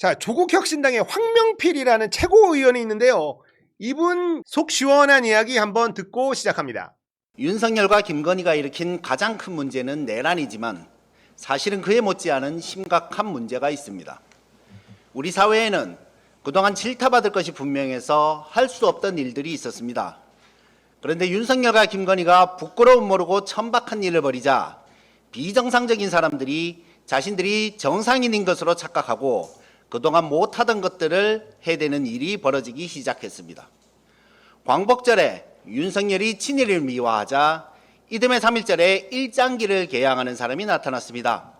자, 조국혁신당의 황명필이라는 최고의원이 있는데요. 이분 속 시원한 이야기 한번 듣고 시작합니다. 윤석열과 김건희가 일으킨 가장 큰 문제는 내란이지만 사실은 그에 못지않은 심각한 문제가 있습니다. 우리 사회에는 그동안 질타받을 것이 분명해서 할 수 없던 일들이 있었습니다. 그런데 윤석열과 김건희가 부끄러움 모르고 천박한 일을 벌이자 비정상적인 사람들이 자신들이 정상인인 것으로 착각하고 그동안 못하던 것들을 해대는 일이 벌어지기 시작했습니다. 광복절에 윤석열이 친일을 미화하자 이듬해 3일절에 일장기를 개항하는 사람이 나타났습니다.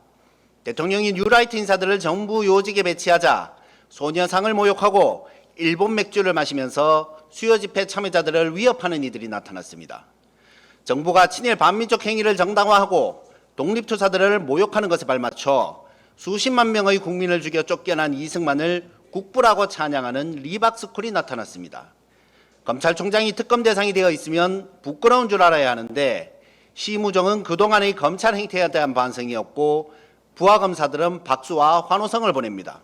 대통령이 뉴라이트 인사들을 정부 요직에 배치하자 소녀상을 모욕하고 일본 맥주를 마시면서 수요 집회 참여자들을 위협하는 이들이 나타났습니다. 정부가 친일 반민족 행위를 정당화하고 독립투사들을 모욕하는 것에 발맞춰 수십만 명의 국민을 죽여 쫓겨난 이승만을 국부라고 찬양하는 리박스쿨이 나타났습니다. 검찰총장이 특검 대상이 되어 있으면 부끄러운 줄 알아야 하는데 시무정은 그동안의 검찰 행태에 대한 반성이었고 부하 검사들은 박수와 환호성을 보냅니다.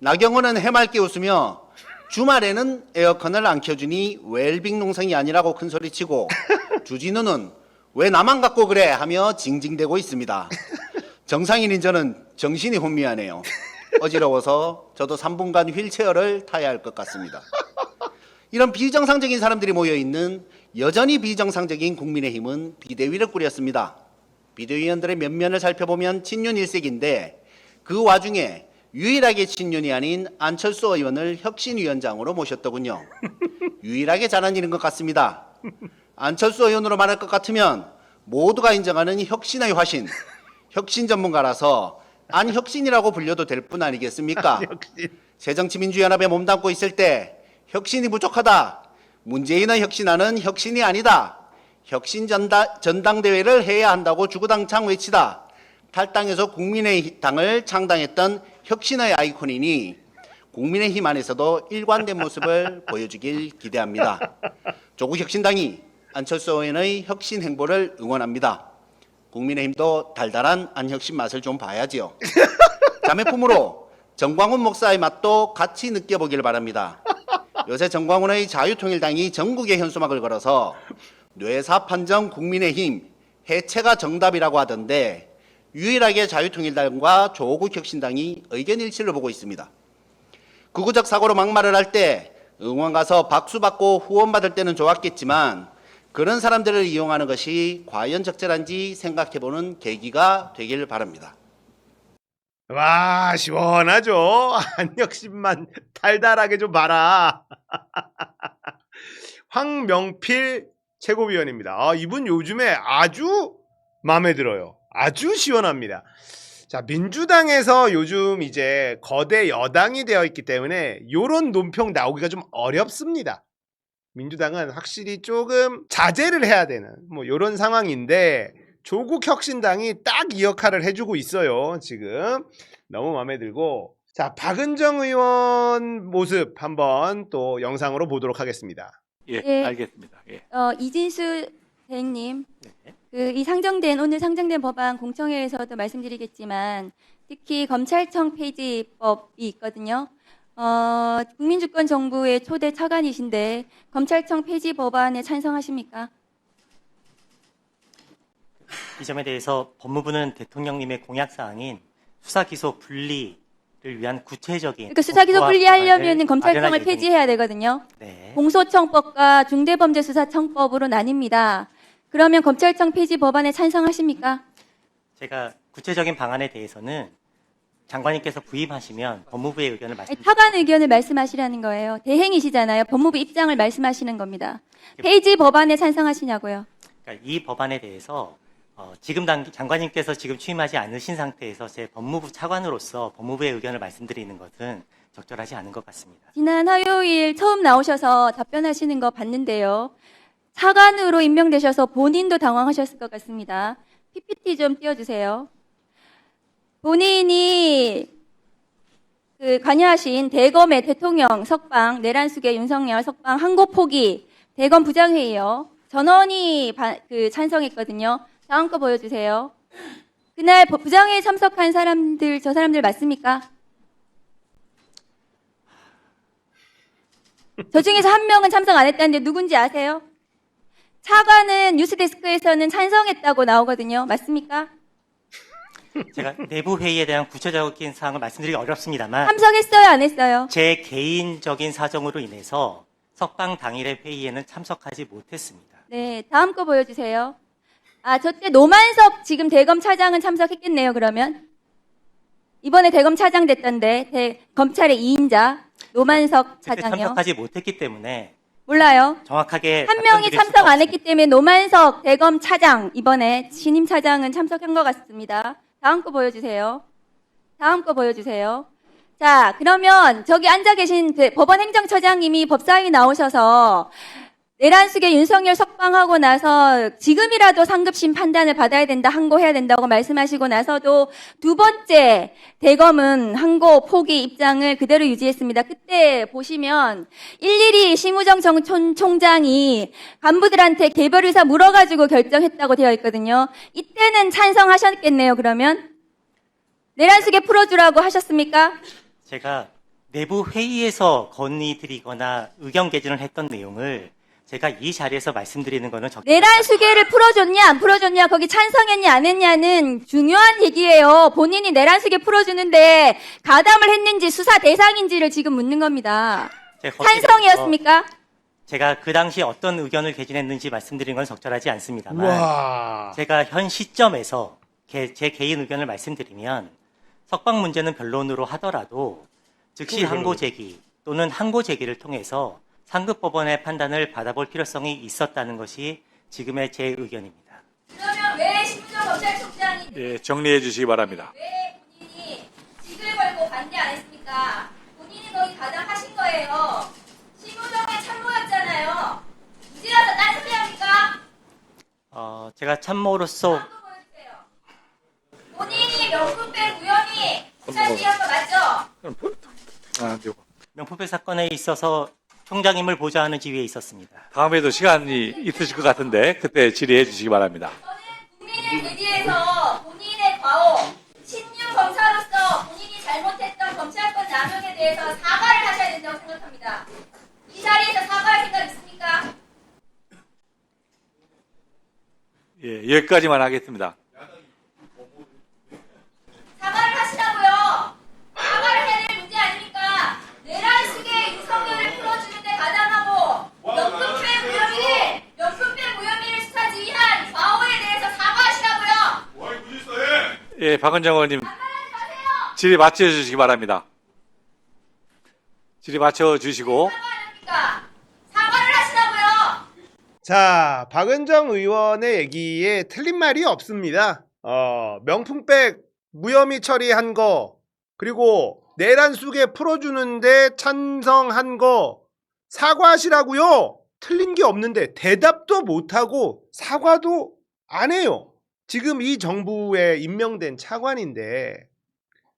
나경원은 해맑게 웃으며 주말에는 에어컨을 안 켜주니 웰빙 농성이 아니라고 큰소리치고 주진우는 왜 나만 갖고 그래 하며 징징대고 있습니다. 정상인인 저는 정신이 혼미하네요. 어지러워서 저도 3분간 휠체어를 타야 할 것 같습니다. 이런 비정상적인 사람들이 모여 있는 여전히 비정상적인 국민의힘은 비대위를 꾸렸습니다. 비대위원들의 면면을 살펴보면 친윤 일색인데 그 와중에 유일하게 친윤이 아닌 안철수 의원을 혁신위원장으로 모셨더군요. 유일하게 잘한 일인 것 같습니다. 안철수 의원으로 말할 것 같으면 모두가 인정하는 혁신의 화신, 혁신 전문가라서 안혁신이라고 불려도 될 뿐 아니겠습니까? 새정치민주연합에 몸담고 있을 때 혁신이 부족하다. 문재인의 혁신하는 혁신이 아니다. 혁신 전다, 전당대회를 해야 한다고 주구당창 외치다. 탈당해서 국민의당을 창당했던 혁신의 아이콘이니 국민의힘 안에서도 일관된 모습을 보여주길 기대합니다. 조국 혁신당이 안철수 의원의 혁신 행보를 응원합니다. 국민의힘도 달달한 안혁신 맛을 좀 봐야지요. 자매 품으로 정광훈 목사의 맛도 같이 느껴보길 바랍니다. 요새 정광훈의 자유통일당이 전국에 현수막을 걸어서 뇌사 판정 국민의힘 해체가 정답이라고 하던데 유일하게 자유통일당과 조국 혁신당이 의견 일치를 보고 있습니다. 구구적 사고로 막말을 할 때 응원 가서 박수 받고 후원 받을 때는 좋았겠지만 그런 사람들을 이용하는 것이 과연 적절한지 생각해보는 계기가 되길 바랍니다. 와, 시원하죠? 안혁신만 달달하게 좀 봐라. 황명필 최고위원입니다. 아, 이분 요즘에 아주 마음에 들어요. 아주 시원합니다. 자, 민주당에서 요즘 이제 거대 여당이 되어 있기 때문에 요런 논평 나오기가 좀 어렵습니다. 민주당은 확실히 조금 자제를 해야 되는 뭐 요런 상황인데 조국 혁신당이 딱 이 역할을 해주고 있어요. 지금 너무 마음에 들고 자 박은정 의원 모습 한번 또 영상으로 보도록 하겠습니다. 예, 예. 알겠습니다. 예. 어, 이진수 대행님, 네. 그 이 상정된 오늘 상정된 법안 공청회에서도 말씀드리겠지만 특히 검찰청 폐지법이 있거든요. 어, 국민주권 정부의 초대 차관이신데 검찰청 폐지 법안에 찬성하십니까? 이 점에 대해서 법무부는 대통령님의 공약 사항인 수사 기소 분리를 위한 구체적인 그러니까 수사 기소 법과 분리하려면 검찰청을 폐지해야 되거든요. 네. 공소청법과 중대범죄수사청법으로 나뉩니다. 그러면 검찰청 폐지 법안에 찬성하십니까? 제가 구체적인 방안에 대해서는 장관님께서 부임하시면 법무부의 의견을 아니, 말씀드리겠습니다. 타관 의견을 말씀하시라는 거예요. 대행이시잖아요. 법무부 입장을 말씀하시는 겁니다. 폐지 법안에 찬성하시냐고요. 그러니까 이 법안에 대해서 어, 지금 당 장관님께서 지금 취임하지 않으신 상태에서 제 법무부 차관으로서 법무부의 의견을 말씀드리는 것은 적절하지 않은 것 같습니다. 지난 화요일 처음 나오셔서 답변하시는 거 봤는데요. 차관으로 임명되셔서 본인도 당황하셨을 것 같습니다. PPT 좀 띄워주세요. 본인이 그 관여하신 대검의 대통령 석방, 내란숙의 윤석열 석방 항고 포기, 대검 부장회의요. 전원이 바, 그 찬성했거든요. 다음 거 보여주세요. 그날 부장회에 참석한 사람들, 저 사람들 맞습니까? 저 중에서 한 명은 참석 안 했다는데 누군지 아세요? 차관은 뉴스데스크에서는 찬성했다고 나오거든요. 맞습니까? 제가 내부 회의에 대한 구체적인 사항을 말씀드리기 어렵습니다만 참석했어요, 안 했어요? 제 개인적인 사정으로 인해서 석방 당일의 회의에는 참석하지 못했습니다. 네, 다음 거 보여주세요. 아, 저때 노만석 지금 대검 차장은 참석했겠네요, 그러면. 이번에 대검 차장 됐던데, 대- 검찰의 2인자, 노만석 그때 차장이요. 참석하지 못했기 때문에 몰라요. 정확하게 한 명이 답변드릴 수가 참석 안 없습니다. 했기 때문에 노만석 대검 차장, 이번에 신임 차장은 참석한 것 같습니다. 다음 거 보여주세요. 다음 거 보여주세요. 자, 그러면 저기 앉아 계신 대- 법원 행정처장님이 법사위 나오셔서 내란숙의 윤석열 석방하고 나서 지금이라도 상급심 판단을 받아야 된다, 항고해야 된다고 말씀하시고 나서도 두 번째 대검은 항고 포기 입장을 그대로 유지했습니다. 그때 보시면 일일이 심우정 정 총- 총장이 간부들한테 개별 의사 물어가지고 결정했다고 되어 있거든요. 이때는 찬성하셨겠네요, 그러면? 내란숙에 풀어주라고 하셨습니까? 제가 내부 회의에서 건의드리거나 의견 개진을 했던 내용을 제가 이 자리에서 말씀드리는 거는 적 내란 수계를 풀어줬냐 안 풀어줬냐 거기 찬성했냐 안 했냐는 중요한 얘기예요. 본인이 내란 수계 풀어주는데 가담을 했는지 수사 대상인지를 지금 묻는 겁니다. 찬성이었습니까? 제가 그 당시 어떤 의견을 개진했는지 말씀드린 건 적절하지 않습니다만 와. 제가 현 시점에서 개- 제 개인 의견을 말씀드리면 석방 문제는 변론으로 하더라도 즉시 항고. 제기 또는 항고 제기를 통해서 상급 법원의 판단을 받아볼 필요성이 있었다는 것이 지금의 제 의견입니다. 그러면 왜 심우정 검찰총장이 예, 정리해 주시기 바랍니다. 왜 본인이 직을 걸고 반대 안 했습니까? 본인이 거기 가담하신 거예요. 심우정의 참모였잖아요. 이제 와서 딴 소리 합니까? 어, 제가 참모로서. 본인이 명품백 우연히 수사지휘한 거 맞죠? 그럼 보- 아, 요거. 명품백 사건에 있어서 총장님을 보좌하는 지위에 있었습니다. 다음에도 시간이 있으실 것 같은데 그때 질의해 주시기 바랍니다. 저는 국민을 대지해서 본인의 과오, 신유 검사로서 본인이 잘못했던 검찰권 남용에 대해서 사과를 하셔야 된다고 생각합니다. 이 자리에서 사과할 생각 있습니까? 예, 여기까지만 하겠습니다. 사과를 하시라고요. 사과를 해야 될 문제 아닙니까? 내란식의 윤석열을 풀어주는데 가담하고 명품백 무혐의, 명품백 무혐의를 수사 지휘한 과오에 대해서 사과하시라고요. 예, 박은정 의원님. 질의 마쳐 주시기 바랍니다. 질의 마쳐 주시고. 자, 박은정 의원의 얘기에 틀린 말이 없습니다. 어, 명품백 무혐의 처리한 거, 그리고 내란 속에 풀어주는데 찬성한 거, 사과하시라고요. 틀린 게 없는데 대답도 못하고 사과도 안 해요. 지금 이 정부에 임명된 차관인데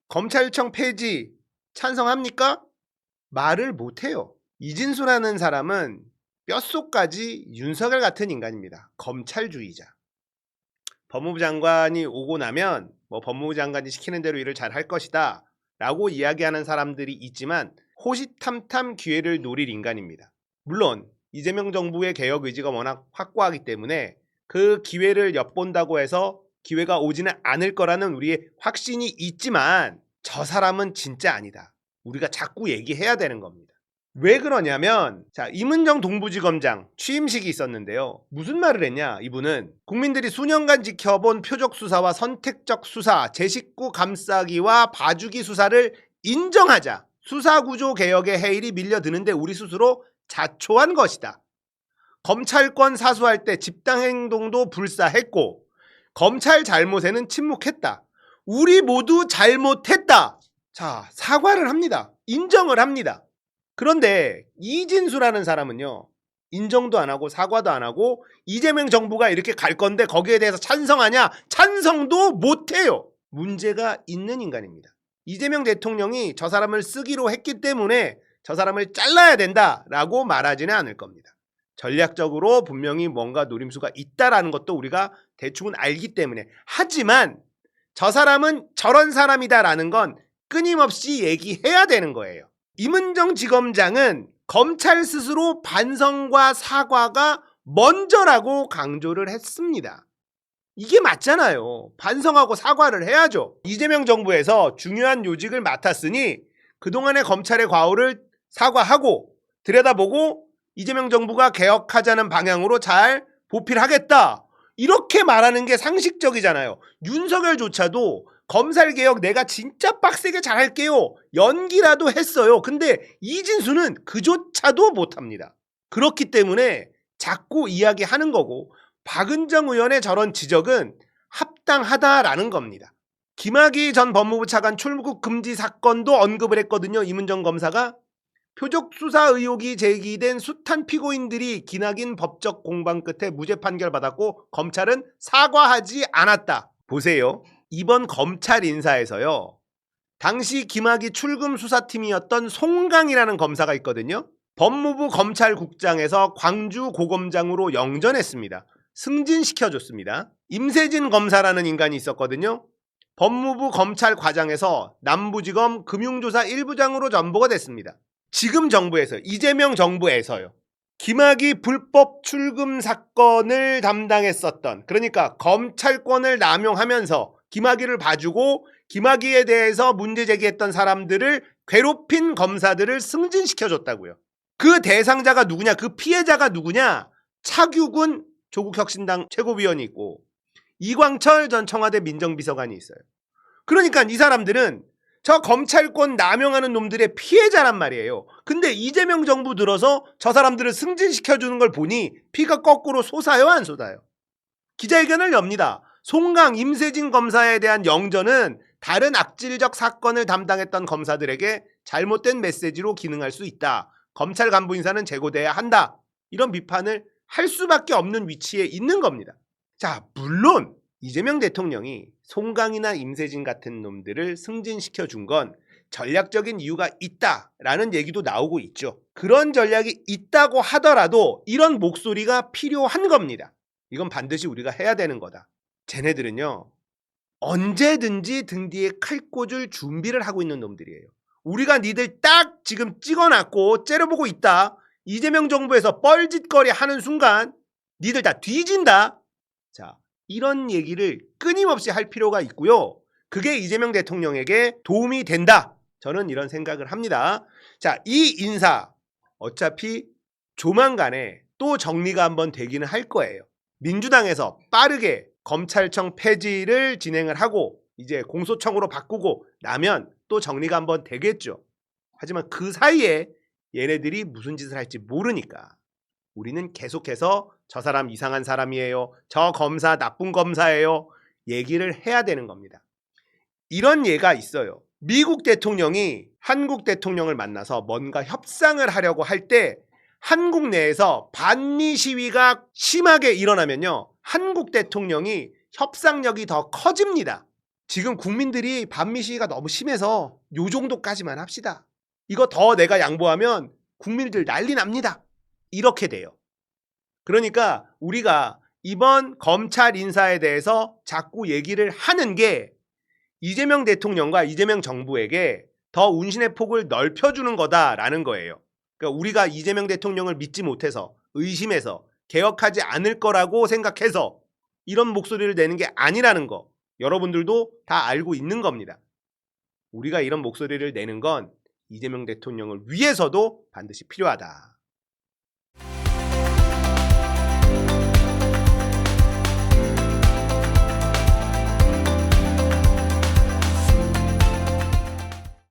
검찰청 폐지 찬성합니까? 말을 못해요. 이진수라는 사람은 뼛속까지 윤석열 같은 인간입니다. 검찰주의자. 법무부 장관이 오고 나면 뭐 법무부 장관이 시키는 대로 일을 잘 할 것이다 라고 이야기하는 사람들이 있지만 호시탐탐 기회를 노릴 인간입니다. 물론 이재명 정부의 개혁 의지가 워낙 확고하기 때문에 그 기회를 엿본다고 해서 기회가 오지는 않을 거라는 우리의 확신이 있지만 저 사람은 진짜 아니다. 우리가 자꾸 얘기해야 되는 겁니다. 왜 그러냐면 자 임은정 동부지검장 취임식이 있었는데요. 무슨 말을 했냐 이분은 국민들이 수년간 지켜본 표적 수사와 선택적 수사, 제 식구 감싸기와 봐주기 수사를 인정하자. 수사 구조 개혁의 해일이 밀려드는데 우리 스스로 자초한 것이다. 검찰권 사수할 때 집단행동도 불사했고 검찰 잘못에는 침묵했다. 우리 모두 잘못했다. 자 사과를 합니다. 인정을 합니다. 그런데 이진수라는 사람은요. 인정도 안 하고 사과도 안 하고 이재명 정부가 이렇게 갈 건데 거기에 대해서 찬성하냐? 찬성도 못 해요. 문제가 있는 인간입니다. 이재명 대통령이 저 사람을 쓰기로 했기 때문에 저 사람을 잘라야 된다라고 말하지는 않을 겁니다. 전략적으로 분명히 뭔가 노림수가 있다라는 것도 우리가 대충은 알기 때문에 하지만 저 사람은 저런 사람이다라는 건 끊임없이 얘기해야 되는 거예요. 임은정 지검장은 검찰 스스로 반성과 사과가 먼저라고 강조를 했습니다. 이게 맞잖아요. 반성하고 사과를 해야죠. 이재명 정부에서 중요한 요직을 맡았으니 그동안의 검찰의 과오를 사과하고 들여다보고 이재명 정부가 개혁하자는 방향으로 잘 보필하겠다. 이렇게 말하는 게 상식적이잖아요. 윤석열조차도 검찰 개혁 내가 진짜 빡세게 잘할게요. 연기라도 했어요. 근데 이진수는 그조차도 못합니다. 그렇기 때문에 자꾸 이야기하는 거고 박은정 의원의 저런 지적은 합당하다라는 겁니다. 김학의 전 법무부 차관 출국 금지 사건도 언급을 했거든요. 이문정 검사가 표적 수사 의혹이 제기된 숱한 피고인들이 기나긴 법적 공방 끝에 무죄 판결 받았고 검찰은 사과하지 않았다. 보세요. 이번 검찰 인사에서요. 당시 김학의 출금 수사팀이었던 송강이라는 검사가 있거든요. 법무부 검찰국장에서 광주 고검장으로 영전했습니다. 승진시켜줬습니다. 임세진 검사라는 인간이 있었거든요. 법무부 검찰과장에서 남부지검 금융조사 1부장으로 전보가 됐습니다. 지금 정부에서 이재명 정부에서요. 김학의 불법 출금 사건을 담당했었던 그러니까 검찰권을 남용하면서 김학의를 봐주고 김학의에 대해서 문제 제기했던 사람들을 괴롭힌 검사들을 승진시켜줬다고요. 그 대상자가 누구냐? 그 피해자가 누구냐? 차규근 조국혁신당 최고위원이 있고 이광철 전 청와대 민정비서관이 있어요. 그러니까 이 사람들은 저 검찰권 남용하는 놈들의 피해자란 말이에요. 근데 이재명 정부 들어서 저 사람들을 승진시켜주는 걸 보니 피가 거꾸로 솟아요, 안 솟아요? 기자회견을 엽니다. 송강, 임세진 검사에 대한 영전은 다른 악질적 사건을 담당했던 검사들에게 잘못된 메시지로 기능할 수 있다. 검찰 간부 인사는 제고돼야 한다. 이런 비판을 할 수밖에 없는 위치에 있는 겁니다. 자, 물론 이재명 대통령이 송강이나 임세진 같은 놈들을 승진시켜 준 건 전략적인 이유가 있다라는 얘기도 나오고 있죠. 그런 전략이 있다고 하더라도 이런 목소리가 필요한 겁니다. 이건 반드시 우리가 해야 되는 거다. 쟤네들은요. 언제든지 등 뒤에 칼 꽂을 준비를 하고 있는 놈들이에요. 우리가 니들 딱 지금 찍어놨고 째려보고 있다. 이재명 정부에서 뻘짓거리 하는 순간 니들 다 뒤진다. 자, 이런 얘기를 끊임없이 할 필요가 있고요. 그게 이재명 대통령에게 도움이 된다. 저는 이런 생각을 합니다. 자, 이 인사 어차피 조만간에 또 정리가 한번 되기는 할 거예요. 민주당에서 빠르게 검찰청 폐지를 진행을 하고 이제 공소청으로 바꾸고 나면 또 정리가 한번 되겠죠. 하지만 그 사이에 얘네들이 무슨 짓을 할지 모르니까 우리는 계속해서 저 사람 이상한 사람이에요. 저 검사 나쁜 검사예요. 얘기를 해야 되는 겁니다. 이런 예가 있어요. 미국 대통령이 한국 대통령을 만나서 뭔가 협상을 하려고 할 때 한국 내에서 반미 시위가 심하게 일어나면요. 한국 대통령이 협상력이 더 커집니다. 지금 국민들이 반미 시위가 너무 심해서 요 정도까지만 합시다. 이거 더 내가 양보하면 국민들 난리 납니다. 이렇게 돼요. 그러니까 우리가 이번 검찰 인사에 대해서 자꾸 얘기를 하는 게 이재명 대통령과 이재명 정부에게 더 운신의 폭을 넓혀주는 거다라는 거예요. 그러니까 우리가 이재명 대통령을 믿지 못해서 의심해서 개혁하지 않을 거라고 생각해서 이런 목소리를 내는 게 아니라는 거 여러분들도 다 알고 있는 겁니다. 우리가 이런 목소리를 내는 건 이재명 대통령을 위해서도 반드시 필요하다.